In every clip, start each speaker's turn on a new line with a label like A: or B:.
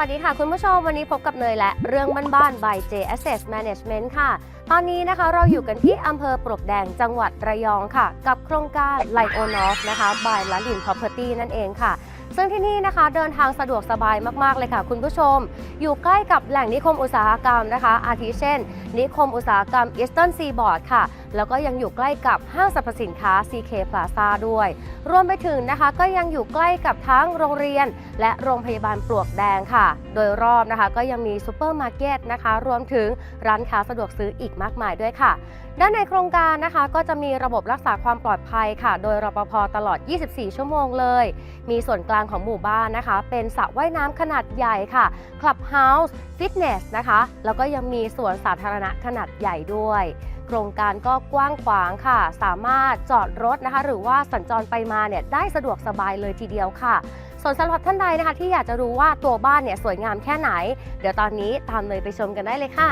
A: วัสดีค่ะคุณผู้ชมวันนี้พบกับเนยและเรื่องบ้านๆ by J Asset Management ค่ะ ตอนนี้นะคะเราอยู่กันที่อำเภอปลวกแดงจังหวัดระยองค่ะ กับโครงการ l i o n o f นะคะ by ลันดิน Property นั่นเองค่ะ ซึ่งที่นี่นะคะเดินทางสะดวกสบายมากๆเลยค่ะ คุณผู้ชม อยู่ใกล้กับแหล่งนิคมอุตสาหกรรมนะคะ อาทิเช่น นิคมอุตสาหกรรม Eastern Seaboard ค่ะ แล้วก็ยังอยู่ใกล้กับห้างสรรพสินค้า CK Plaza ด้วย รวมไปถึงนะคะก็ยังอยู่ใกล้กับทั้งโรงเรียน และโรงพยาบาลปลวกแดงค่ะ โดยรอบนะคะก็ยังมีซูเปอร์มาร์เก็ตนะคะ รวมถึงร้านค้าสะดวกซื้ออีกมากมายด้วยค่ะ ด้านในโครงการนะคะก็จะมีระบบรักษาความปลอดภัยค่ะ โดยรปภตลอด 24 ชั่วโมงเลย มีส่วนกลางของหมู่บ้านนะคะ เป็นสระว่ายน้ำขนาดใหญ่ค่ะคลับเฮาส์ฟิตเนสนะคะ แล้วก็ยังมีสวนสาธารณะขนาดใหญ่ด้วย โครงการก็กว้างขวางค่ะ สามารถจอดรถนะคะ หรือว่าสัญจรไปมาเนี่ยได้สะดวกสบายเลยทีเดียวค่ะส่วนสำหรับท่านใดนะคะ ที่อยากจะรู้ว่าตัวบ้านเนี่ยสวยงามแค่ไหน เดี๋ยวตอนนี้ตามเลยไปชมกันได้เลยค่ะ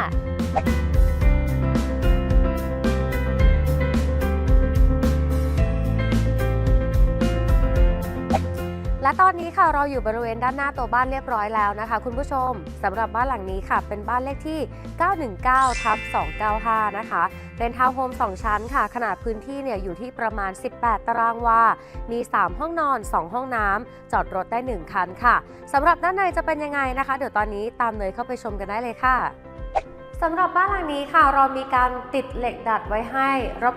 A: และตอนนี้ค่ะเราอยู่บริเวณด้านหน้าตัวบ้านเรียบร้อยแล้วนะคะ คุณผู้ชมสำหรับบ้านหลังนี้ค่ะ เป็นบ้านเลขที่ 919ทับ295 นะคะ เป็นทาวน์โฮม 2 ชั้นค่ะ ขนาดพื้นที่เนี่ยอยู่ที่ประมาณ 18 ตารางวา มี 3 ห้องนอน 2 ห้องน้ำจอดรถได้ 1 คันค่ะสำหรับด้านในจะเป็นยังไงนะคะ เดี๋ยวตอนนี้ตามเนยเข้าไปชมกันได้เลยค่ะ สำหรับบ้านหลังนี้ค่ะเรามีการติดเหล็กดัดไว้ให้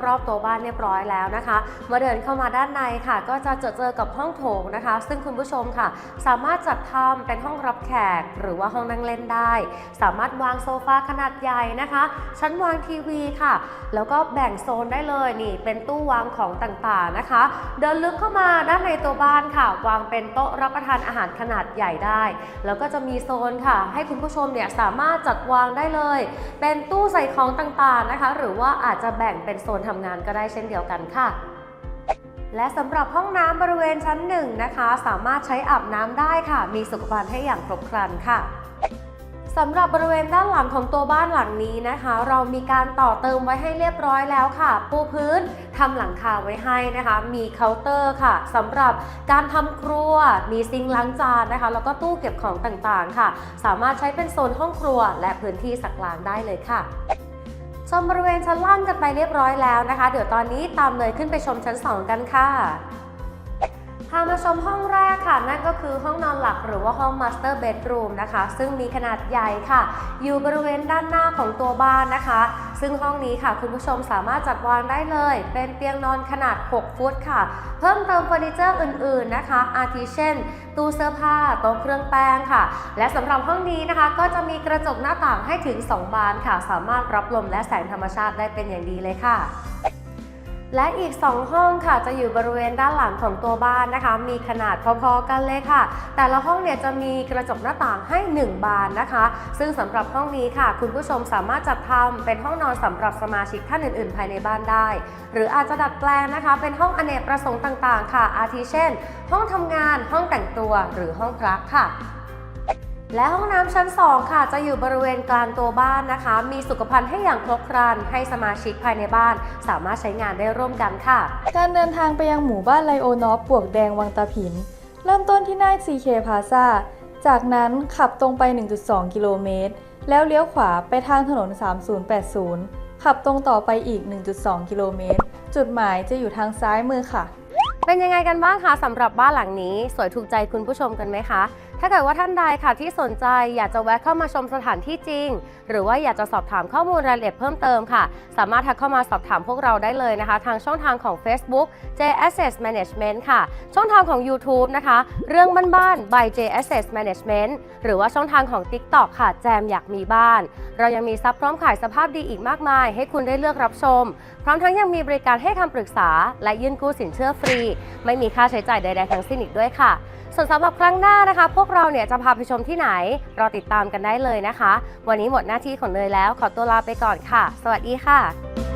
A: รอบๆตัวบ้านเรียบร้อยแล้วนะคะมื่อเดินเข้ามาด้านในค่ะ ก็จะเจอเจอกับห้องโถงนะคะ ซึ่งคุณผู้ชมค่ะ สามารถจัดทำเป็นห้องรับแขก หรือว่าห้องนั่งเล่นได้ สามารถวางโซฟาขนาดใหญ่นะคะ ชั้นวางทีวีค่ะ แล้วก็แบ่งโซนได้เลยนี่เป็นตู้วางของต่างๆนะคะ เดินลึกเข้ามาด้านในตัวบ้านค่ะ วางเป็นโต๊ะรับประทานอาหารขนาดใหญ่ได้ แล้วก็จะมีโซนค่ะ ให้คุณผู้ชมเนี่ยสามารถจัดวางได้เลยเป็นตู้ใส่ของต่างๆนะคะ หรือว่าอาจจะแบ่งเป็นโซนทำงานก็ได้เช่นเดียวกันค่ะและสำหรับห้องน้ำบริเวณชั้นหนึ่งนะคะ สามารถใช้อาบน้ำได้ค่ะ มีสุขภัณฑ์ให้อย่างครบครันค่ะ สำหรับบริเวณด้านหลังของตัวบ้านหลังนี้นะคะ เรามีการต่อเติมไว้ให้เรียบร้อยแล้วค่ะ ปูพื้นทำหลังคาไว้ให้นะคะ มีเคาน์เตอร์ค่ะสำหรับการทำครัว มีซิงค์ล้างจานนะคะ แล้วก็ตู้เก็บของต่างๆค่ะ สามารถใช้เป็นโซนห้องครัว และพื้นที่สักล้างได้เลยค่ะชมบริเวณชั้นล่างกันไปเรียบร้อยแล้วนะคะ เดี๋ยวตอนนี้ตามเนยขึ้นไปชมชั้น 2 กันค่ะ พามาชมห้องแรกค่ะ นั่นก็คือห้องนอนหลักหรือว่าห้อง Master Bedroom นะคะ ซึ่งมีขนาดใหญ่ค่ะ อยู่บริเวณด้านหน้าของตัวบ้านนะคะ ซึ่งห้องนี้ค่ะคุณผู้ชมสามารถจัดวางได้เลย เป็นเตียงนอนขนาด 6 ฟุตค่ะ เพิ่มเติมเฟอร์นิเจอร์อื่นๆนะคะ อาทิเช่น ตู้เสื้อผ้าโต๊ะเครื่องแป้งค่ะ และสำหรับห้องนี้นะคะ ก็จะมีกระจกหน้าต่างให้ถึง 2 บานค่ะ สามารถรับลมและแสงธรรมชาติได้เป็นอย่างดีเลยค่ะ และอีก 2 ห้องค่ะจะอยู่บริเวณด้านหลังของตัวบ้านนะคะ มีขนาดพอๆกันเลยค่ะ แต่ละห้องเนี่ยจะมีกระจกหน้าต่างให้ 1 บานนะคะ ซึ่งสำหรับห้องนี้ค่ะ คุณผู้ชมสามารถจัดทำเป็นห้องนอนสำหรับสมาชิกท่านอื่น ๆ ภายในบ้านได้ หรืออาจจะดัดแปลงนะคะ เป็นห้องอเนกประสงค์ต่างๆ ค่ะ อาทิเช่น ห้องทำงาน ห้องแต่งตัว หรือห้องพักค่ะ และห้องน้ำชั้น 2 ค่ะ จะอยู่บริเวณกลางตัวบ้านนะคะ มีสุขภัณฑ์ให้อย่างครบครัน ให้สมาชิกภายในบ้าน สามารถใช้งานได้ร่วมกันค่ะ
B: การเดินทางไปยังหมู่บ้านไลโอนอฟปวกแดงวังตาผิน เริ่มต้นที่หน้า CK Plaza จากนั้นขับตรงไป 1.2 กิโลเมตร แล้วเลี้ยวขวาไปทางถนน 3080 ขับตรงต่อไปอีก 1.2 กิโลเมตร จุดหมายจะอยู่ทางซ้ายมือค่ะ
A: เป็นยังไงกันบ้างคะสำหรับบ้านหลังนี้ สวยถูกใจคุณผู้ชมกันไหมคะ ถ้าเกิดว่าท่านใดค่ะที่สนใจอยากจะแวะเข้ามาชมสถานที่จริง หรือว่าอยากจะสอบถามข้อมูลรายละเอียดเพิ่มเติมค่ะ สามารถทักเข้ามาสอบถามพวกเราได้เลยนะคะ ทางช่องทางของ Facebook J Assets Management ค่ะ ช่องทางของ YouTube นะคะ เรื่องบ้านๆ by J Assets Management หรือว่าช่องทางของ TikTok ค่ะ แจมอยากมีบ้าน เรายังมีซับพร้อมขายสภาพดีอีกมากมาย ให้คุณได้เลือกรับชม พร้อมทั้งยังมีบริการให้คำปรึกษา และยื่นกู้สินเชื่อฟรีไม่มีค่าใช้จ่ายใดๆทั้งสิ้นอีกด้วยค่ะ ส่วนสำหรับครั้งหน้านะคะ พวกเราเนี่ยจะพาไปชมที่ไหน รอติดตามกันได้เลยนะคะ วันนี้หมดหน้าที่ของเนยแล้วขอตัวลาไปก่อนค่ะ สวัสดีค่ะ